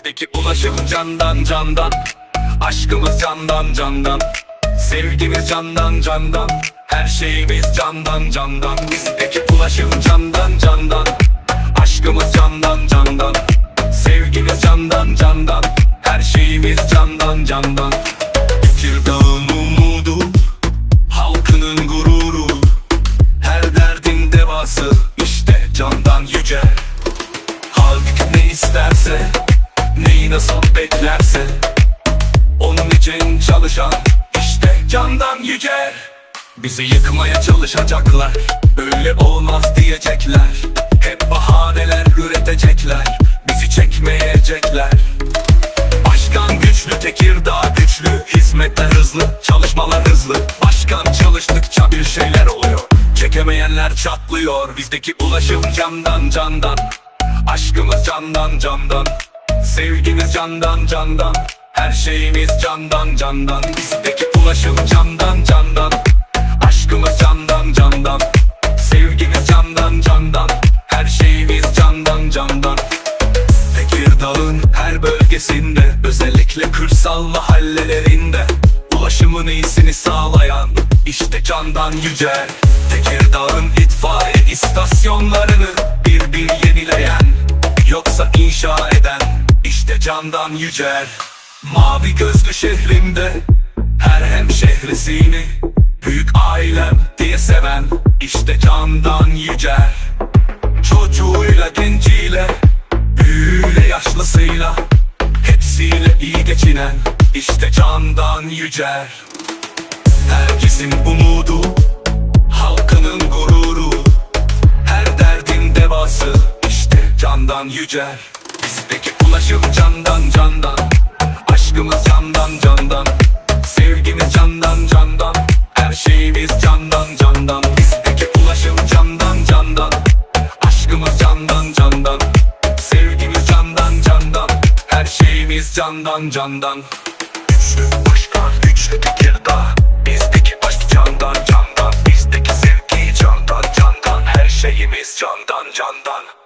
Bizdeki ulaşım candan candan. Aşkımız candan candan. Sevgimiz candan candan. Her şeyimiz candan candan. Bizdeki ulaşım candan candan. Aşkımız candan candan Nasıl beklerse Onun için çalışan işte candan yüce. Bizi yıkmaya çalışacaklar Böyle olmaz diyecekler. Hep bahaneler üretecekler Bizi çekmeyecekler. Başkan güçlü, Tekirdağ güçlü Hizmetler hızlı, çalışmalar hızlı. Başkan çalıştıkça bir şeyler oluyor Çekemeyenler çatlıyor. Bizdeki ulaşım candan candan Aşkımız candan candan Sevgimiz candan candan Her şeyimiz candan candan. Bizdeki ulaşım candan candan Aşkımız candan candan. Sevgimiz candan candan Her şeyimiz candan candan. Tekirdağ'ın her bölgesinde Özellikle kırsal mahallelerinde Ulaşımın iyisini sağlayan işte candan yüce. Tekirdağ'ın itfaiye istasyonlarını bir bir yenileyen candan yücer. Mavi gözlü şehrimde her hem şehrisini Büyük ailem diye seven işte candan yücer. Çocuğuyla genciyle Büyüğüyle yaşlısıyla Hepsiyle iyi geçinen işte candan yücer. Herkesin umudu Halkının gururu Her derdin devası işte candan yücer Ulaşıp candan candan Aşkımız candan candan Sevgimiz candan candan Her şeyimiz candan candan Bizdeki ulaşım candan candan Aşkımız candan candan Sevgimiz candan candan Her şeyimiz candan candan Güçlü aşklar güçlü fikirda Bizdeki aşk candan candan Bizdeki sevgi candan candan Her şeyimiz candan candan